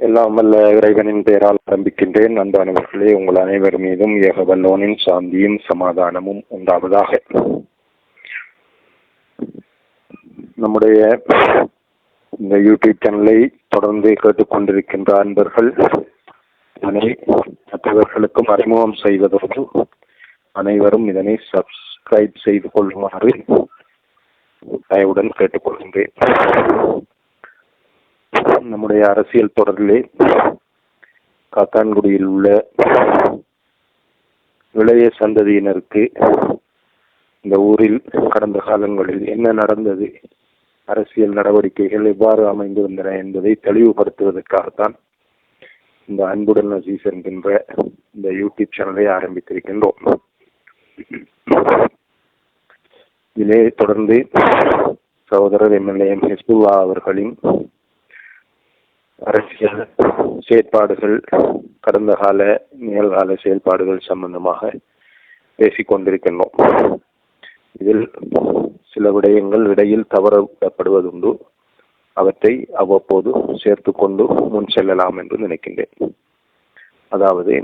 எல்லாம் வல்ல இறைவனின் பெயரால் ஆரம்பிக்கின்றேன். அன்பானவர்களே உங்கள் அனைவர் மீதும் ஏக வல்லோனின் சாந்தியும் சமாதானமும் உண்டாவதாக. நம்முடைய இந்த யூடியூப் சேனலை தொடர்ந்து கேட்டுக்கொண்டிருக்கின்ற அன்பர்கள் இதனை மற்றவர்களுக்கும் அறிமுகம் செய்வதோடு அனைவரும் இதனை சப்ஸ்கிரைப் செய்து கொள்ளுமாறு தயவுடன் கேட்டுக்கொள்கின்றேன். நம்முடைய அரசியல் தொடரிலே காத்தான்குடியில் உள்ள இளைய சந்ததியினருக்கு இந்த ஊரில் கடந்த காலங்களில் என்ன நடந்தது அரசியல் நடவடிக்கைகள் எவ்வாறு அமைந்து வந்தன என்பதை தெளிவுபடுத்துவதற்காகத்தான் இந்த அன்புடன் அசீஸ் என்கின்ற இந்த யூடியூப் சேனலை ஆரம்பித்திருக்கின்றோம். இதிலே தொடர்ந்து சகோதரர் எம்எல்ஏ எம் ஹிஸ்புல்லா அவர்களின் அரசியல் செயற்பாடுகள் கடந்த கால நிகழ்கால செயல்பாடுகள் சம்பந்தமாக பேசிக் கொண்டிருக்கின்றோம். இதில் சில விடயங்கள் இடையில் தவறப்படுவதுண்டு அவற்றை அவ்வப்போது சேர்த்து கொண்டு முன் செல்லலாம் என்று நினைக்கின்றேன். அதாவது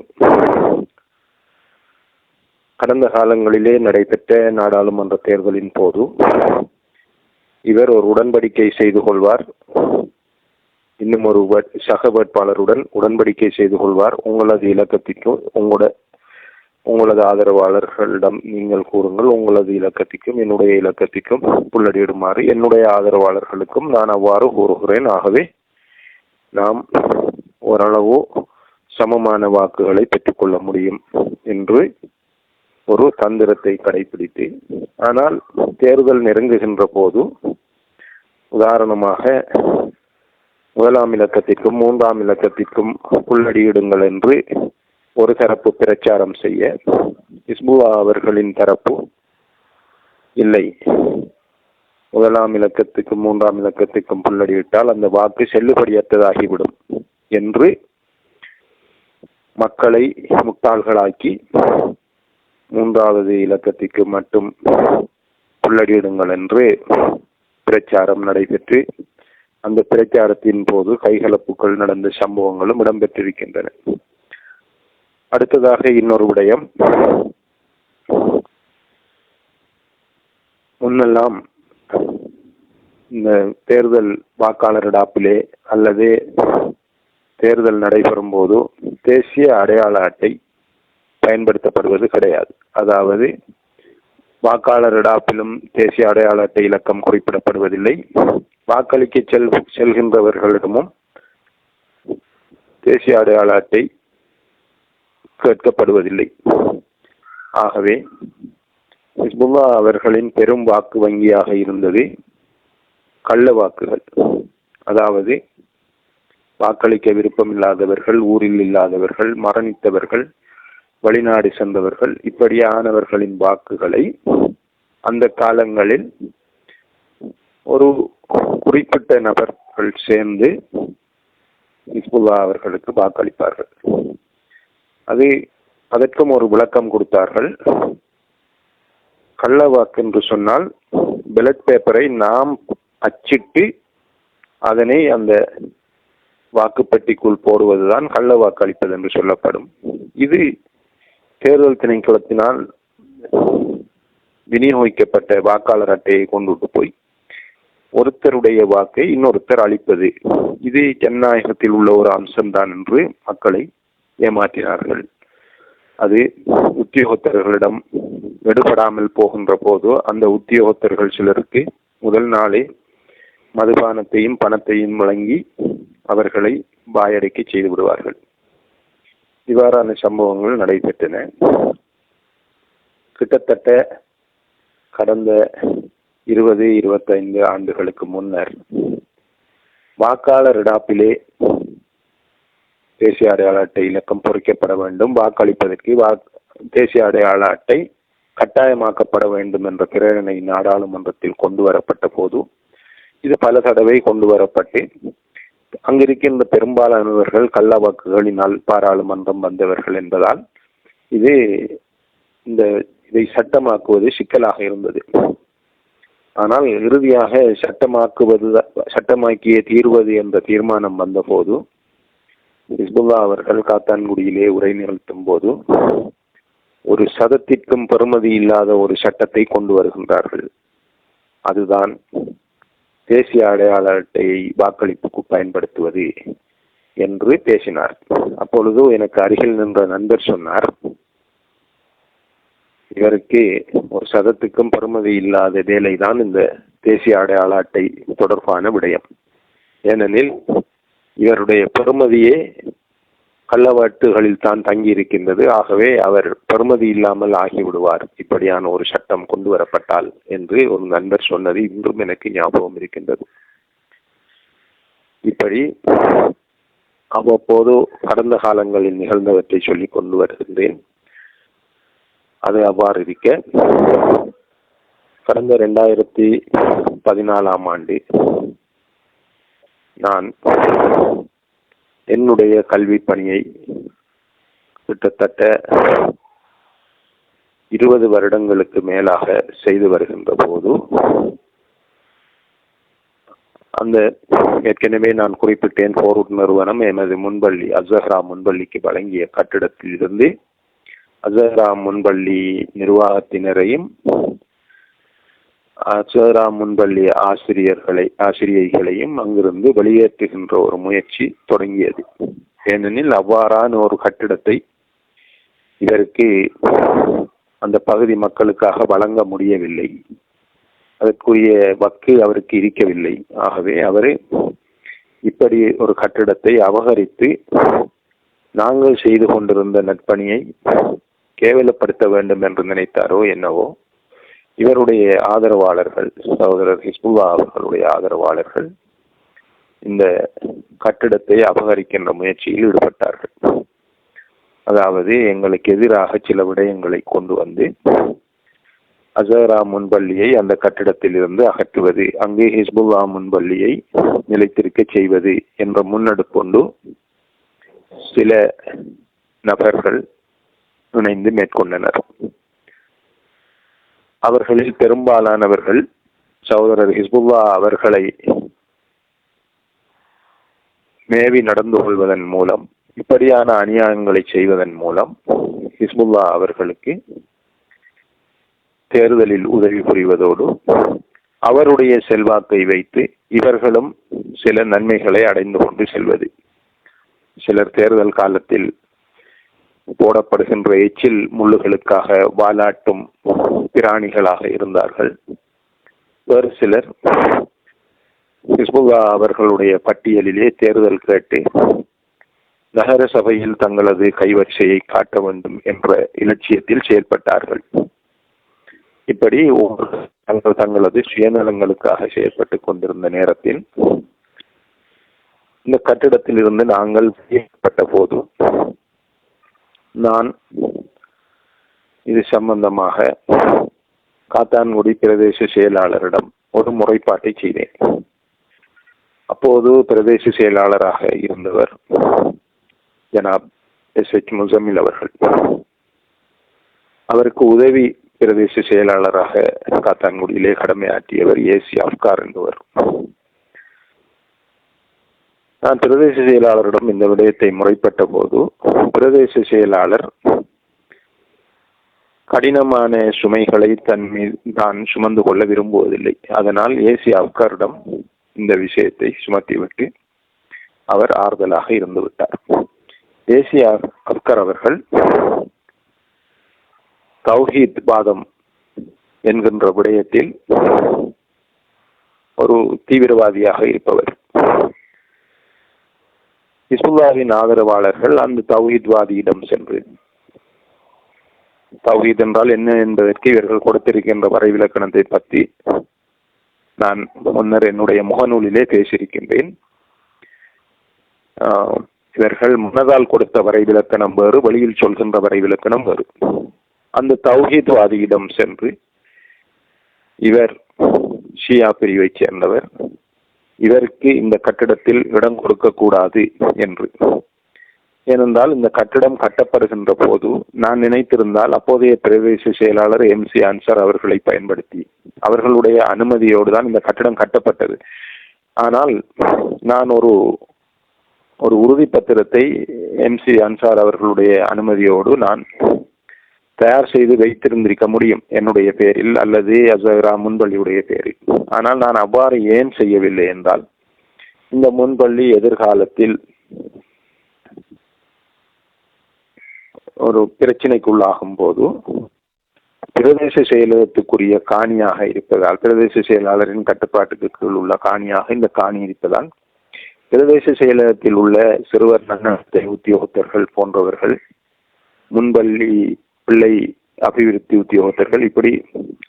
கடந்த காலங்களிலே நடைபெற்ற நாடாளுமன்ற தேர்தலின் போது இவர் ஒரு உடன்படிக்கை செய்து கொள்வார். இன்னும் ஒரு சக வேட்பாளருடன் உடன்படிக்கை செய்து கொள்வார். உங்களது இலக்கத்திற்கும் உங்களோட உங்களது ஆதரவாளர்களிடம் நீங்கள் கூறுங்கள். உங்களது இலக்கத்திற்கும் என்னுடைய இலக்கத்திற்கும் புள்ளடியிடுமாறு என்னுடைய ஆதரவாளர்களுக்கும் நான் அவ்வாறு கூறுகிறேன். ஆகவே நாம் ஓரளவு சமமான வாக்குகளை பெற்றுக்கொள்ள முடியும் என்று ஒரு தந்திரத்தை கடைபிடித்து ஆனால் தேர்தல் நெருங்குகின்ற போது உதாரணமாக முதலாம் இலக்கத்திற்கும் மூன்றாம் இலக்கத்திற்கும் புள்ளடியிடுங்கள் என்று ஒரு தரப்பு பிரச்சாரம் செய்ய இஸ்புவா அவர்களின் தரப்பு இல்லை. முதலாம் இலக்கத்துக்கும் மூன்றாம் இலக்கத்துக்கும் புள்ளடியிட்டால் அந்த வாக்கு செல்லுபடியற்றதாகிவிடும் என்று மக்களை முட்டாள்களாக்கி மூன்றாவது இலக்கத்திற்கு மட்டும் புள்ளடியிடுங்கள் என்று பிரச்சாரம் நடைபெற்று அந்த பிரச்சாரத்தின் போது கைகலப்புகள் நடந்த சம்பவங்களும் இடம்பெற்றிருக்கின்றன. அடுத்ததாக இன்னொரு விடயம். முன்னெல்லாம் இந்த தேர்தல் வாக்காளரிடாப்பிலே அல்லது தேர்தல் நடைபெறும் போது தேசிய அடையாள அட்டை பயன்படுத்தப்படுவது கிடையாது. அதாவது வாக்காளரிடாப்பிலும் தேசிய அடையாள அட்டை இலக்கம் குறிப்பிடப்படுவதில்லை. வாக்களிக்க செல் செல்கின்றவர்களிடமும் தேசிய அடையாள அட்டை கேட்கப்படுவதில்லை. ஆகவே ஹிஸ்புல்லா அவர்களின் பெரும் வாக்கு வங்கியாக இருந்தது கள்ள வாக்குகள். அதாவது வாக்களிக்க விருப்பம் இல்லாதவர்கள் ஊரில் இல்லாதவர்கள் மரணித்தவர்கள் வெளிநாடு சென்றவர்கள் இப்படியானவர்களின் வாக்குகளை அந்த காலங்களில் ஒரு குறிப்பிட்ட நபர்கள் சேர்ந்து ஹிஸ்புல்லா அவர்களுக்கு வாக்களிப்பார்கள். அது அதற்கும் ஒரு விளக்கம் கொடுத்தார்கள். கள்ள வாக்கு என்று சொன்னால் பெலட் பேப்பரை நாம் அச்சிட்டு அதனை அந்த வாக்குப்பெட்டிக்குள் போடுவதுதான் கள்ள வாக்களிப்பது என்று சொல்லப்படும். இது தேர்தல் திணைக்களத்தினால் விநியோகிக்கப்பட்ட வாக்காளர் அட்டையை கொண்டுட்டு போய் ஒருத்தருடைய வாக்கை இன்னொருத்தர் அளிப்பது. இது ஜனநாயகத்தில் உள்ள ஒரு அம்சம்தான் என்று மக்களை ஏமாற்றினார்கள். அது உத்தியோகத்தர்களிடம் எடுபடாமல் போகின்ற போதோ அந்த உத்தியோகத்தர்கள் சிலருக்கு முதல் நாளே மதுபானத்தையும் பணத்தையும் வழங்கி அவர்களை வாயடைக்க செய்து விடுவார்கள். இவ்வாறான சம்பவங்கள் நடைபெற்றன. கிட்டத்தட்ட கடந்த இருபது இருபத்தைந்து ஆண்டுகளுக்கு முன்னர் வாக்காளர் இடாப்பிலே தேசிய அடையாள அட்டை இலக்கம் பொறிக்கப்பட வேண்டும். வாக்களிப்பதற்கு வா தேசிய அடையாள அட்டை கட்டாயமாக்கப்பட வேண்டும் என்ற பிரேரணை நாடாளுமன்றத்தில் கொண்டு வரப்பட்ட போது இது பல தடவை கொண்டு வரப்பட்டு அங்கிருக்கின்ற பெரும்பாலானவர்கள் கள்ள வாக்குகளினால் பாராளுமன்றம் வந்தவர்கள் என்பதால் இது இந்த இதை சட்டமாக்குவது சிக்கலாக இருந்தது. ஆனால் இறுதியாக சட்டமாக்குவது சட்டமாக்கிய தீர்வது என்ற தீர்மானம் வந்தபோது ஹிஸ்புல்லா அவர்கள் காத்தான்குடியிலே உரை நிகழ்த்தும் போது ஒரு சதத்திற்கும் பெறுமதி இல்லாத ஒரு சட்டத்தை கொண்டு வருகின்றார்கள். அதுதான் தேசிய அடையாள அட்டையை வாக்களிப்புக்கு பயன்படுத்துவது என்று பேசினார். அப்பொழுது எனக்கு அருகில் நின்ற நண்பர் சொன்னார் இவருக்கு ஒரு சதத்துக்கும் பருமதி இல்லாத வேலைதான் இந்த தேசிய அடையாள அட்டை தொடர்பான விடயம். ஏனெனில் இவருடைய பருமதியே கள்ளவாட்டுகளில் தான் தங்கி இருக்கின்றது ஆகவே அவர் பருமதி இல்லாமல் ஆகிவிடுவார். இப்படியான ஒரு சட்டம் கொண்டு வரப்பட்டால் என்று ஒரு நண்பர் சொன்னது இன்றும் எனக்கு ஞாபகம் இருக்கின்றது. இப்படி அவ்வப்போது கடந்த காலங்களில் நிகழ்ந்தவற்றை சொல்லிக் கொண்டு வருகின்றேன். அது அவ்வாறு இருக்க. கடந்த ரெண்டாயிரத்தி பதினாலாம் ஆண்டு நான் என்னுடைய கல்வி பணியை கிட்டத்தட்ட இருபது வருடங்களுக்கு மேலாக செய்து வருகின்ற போது அந்த ஏற்கனவே நான் குறிப்பிட்டேன் போரூட் நிறுவனம் எமது முன்பள்ளி அசஹரா முன்பள்ளிக்கு வழங்கிய கட்டிடத்தில் இருந்து அசஹரா முன்பள்ளி நிர்வாகத்தினரையும் அசஹரா முன்பள்ளி ஆசிரியர்களை ஆசிரியைகளையும் அங்கிருந்து வெளியேற்றுகின்ற ஒரு முயற்சி தொடங்கியது. ஏனெனில் அவ்வாறான ஒரு கட்டிடத்தை இதற்கு அந்த பகுதி மக்களுக்காக வழங்க முடியவில்லை. அதற்குரிய வக்கு அவருக்கு இருக்கவில்லை. ஆகவே அவர் இப்படி ஒரு கட்டிடத்தை அபகரித்து நாங்கள் செய்து கொண்டிருந்த நற்பணியை கேவலப்படுத்த வேண்டும் என்று நினைத்தாரோ என்னவோ இவருடைய ஆதரவாளர்கள் சகோதரர் ஹிஸ்புல்லா அவர்களுடைய ஆதரவாளர்கள் இந்த கட்டிடத்தை அபகரிக்கின்ற முயற்சியில் ஈடுபட்டார்கள். அதாவது எங்களுக்கு எதிராக சில விடயங்களை கொண்டு வந்து அசரா முன்பள்ளியை அந்த கட்டிடத்தில் இருந்து அகற்றுவது அங்கே ஹிஸ்புல்லா முன்பள்ளியை நிலைத்திருக்க செய்வது என்ற முன்னெடுப்பொண்டு சில நபர்கள் இணைந்து மேற்கொண்டனர். அவர்களில் பெரும்பாலானவர்கள் சகோதரர் ஹிஸ்புல்லா அவர்களை மேவி நடந்து கொள்வதன் மூலம் இப்படியான அநியாயங்களை செய்வதன் மூலம் ஹிஸ்புல்லா அவர்களுக்கு தேர்தலில் உதவி புரிவதோடு அவருடைய செல்வாக்கை வைத்து இவர்களும் சில நன்மைகளை அடைந்து கொண்டு செல்வது. சிலர் தேர்தல் காலத்தில் போடப்படுகின்ற எச்சில் முள்ளுகளுக்காக வாலாட்டும் பிராணிகளாக இருந்தார்கள். வேறு சிலர் ஹிஸ்புல்லா அவர்களுடைய பட்டியலிலே தேர்தல் கேட்டு நகர சபையில் தங்களது கைவரிசையை காட்ட வேண்டும் என்ற இலட்சியத்தில் செயல்பட்டார்கள். இப்படி தங்கள் தங்களது சுயநலங்களுக்காக செயல்பட்டு கொண்டிருந்த நேரத்தில் இந்த கட்டிடத்தில் இருந்து நாங்கள் வெளியேற்றப்பட்ட போது நான் இது சம்பந்தமாக காத்தான்குடி பிரதேச செயலாளரிடம் ஒரு முறைப்பாட்டை செய்தேன். அப்போது பிரதேச செயலாளராக இருந்தவர் ஜனாப் எஸ் எச் முசமில் அவர்கள். அவருக்கு உதவி பிரதேச செயலாளராக காத்தான்குடியிலே கடமையாற்றியவர் ஏசி அப்கார் என்பவர். நான் பிரதேச செயலாளரிடம் இந்த விடயத்தை முறைப்பட்ட போது பிரதேச செயலாளர் கடினமான சுமைகளை தன் மீது தான் சுமந்து கொள்ள விரும்புவதில்லை. அதனால் ஏசி அப்கரிடம் இந்த விஷயத்தை சுமத்திவிட்டு அவர் ஆறுதலாக இருந்து விட்டார். ஏசி அப்கர் அவர்கள் தௌஹீத் வாதம் என்கின்ற விடயத்தில் ஒரு தீவிரவாதியாக இருப்பவர். அப்துல்லாவின் ஆதரவாளர்கள் அந்த தௌஹீத்வாதியிடம் சென்று. தௌஹீத் என்றால் என்ன என்பதற்கு இவர்கள் கொடுத்திருக்கின்ற வரைவிலக்கணத்தை பற்றி நான் முன்னர் என்னுடைய முகநூலிலே பேசியிருக்கின்றேன். இவர்கள் முன்னதால் கொடுத்த வரைவிலக்கணம் வேறு வெளியில் சொல்கின்ற வரைவிலக்கணம் வேறு. அந்த தௌஹீத்வாதியிடம் சென்று இவர் ஷியா பிரிவைச் சேர்ந்தவர். இவருக்கு இந்த கட்டிடத்தில் இடம் கொடுக்க கூடாது என்று. ஏனென்றால் இந்த கட்டிடம் கட்டப்படுகின்ற போது நான் நினைத்திருந்தால் அப்போதைய பிரதேச செயலாளர் எம் சி அன்சார் அவர்களை பயன்படுத்தி அவர்களுடைய அனுமதியோடு தான் இந்த கட்டிடம் கட்டப்பட்டது. ஆனால் நான் ஒரு ஒரு உறுதிப்பத்திரத்தை எம்சி அன்சார் அவர்களுடைய அனுமதியோடு நான் தயார் செய்து வைத்திருந்திருக்க முடியும். என்னுடைய பேரில் அல்லது அசகரா முன்பள்ளியுடைய பேரில். ஆனால் நான் அவ்வாறு ஏன் செய்யவில்லை என்றால் இந்த முன்பள்ளி எதிர்காலத்தில் ஒரு பிரச்சனைக்குள்ளாகும் போது பிரதேச செயலகத்துக்குரிய காணியாக இருப்பதால் பிரதேச செயலாளரின் கட்டுப்பாட்டுக்கு கீழ் உள்ள காணியாக இந்த காணி இருப்பதால் பிரதேச செயலகத்தில் உள்ள சிறுவர் நன்னடத்தை உத்தியோகத்தர்கள் போன்றவர்கள் முன்பள்ளி பிள்ளை அபிவிருத்தி உத்தியோகத்தர்கள் இப்படி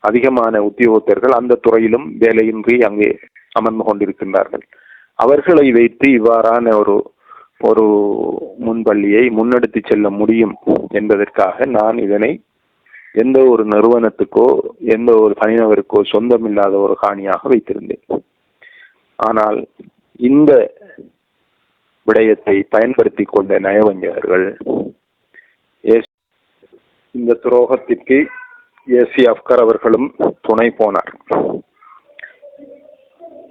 அதிகமான உத்தியோகத்தர்கள் அந்த துறையிலும் வேலையின்றி அங்கே அமர்ந்து கொண்டிருக்கின்றார்கள். அவர்களை வைத்து இவ்வாறான ஒரு ஒரு முன்பள்ளியை முன்னெடுத்து செல்ல முடியும் என்பதற்காக நான் இதனை எந்த ஒரு நிறுவனத்துக்கோ எந்த ஒரு தனிநபருக்கோ சொந்தமில்லாத ஒரு காணியாக வைத்திருந்தேன். ஆனால் இந்த விடயத்தை பயன்படுத்தி கொண்ட நயவஞ்சகர்கள் இந்த துரோகத்திற்கு ஏசி அப்கர் அவர்களும் துணை போனார்.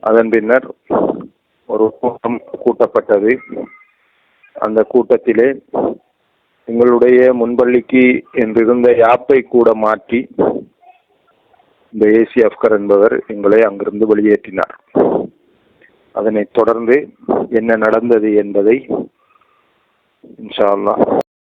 அதன் பின்னர் ஒரு கூட்டம் கூட்டப்பட்டது. அந்த கூட்டத்திலே எங்களுடைய முன்பள்ளிக்கு என்றிருந்த யாப்பை கூட மாற்றி இந்த ஏசி அப்கர் என்பவர் எங்களை அங்கிருந்து வெளியேற்றினார். அதனைத் தொடர்ந்து என்ன நடந்தது என்பதை இன்ஷா அல்லாஹ்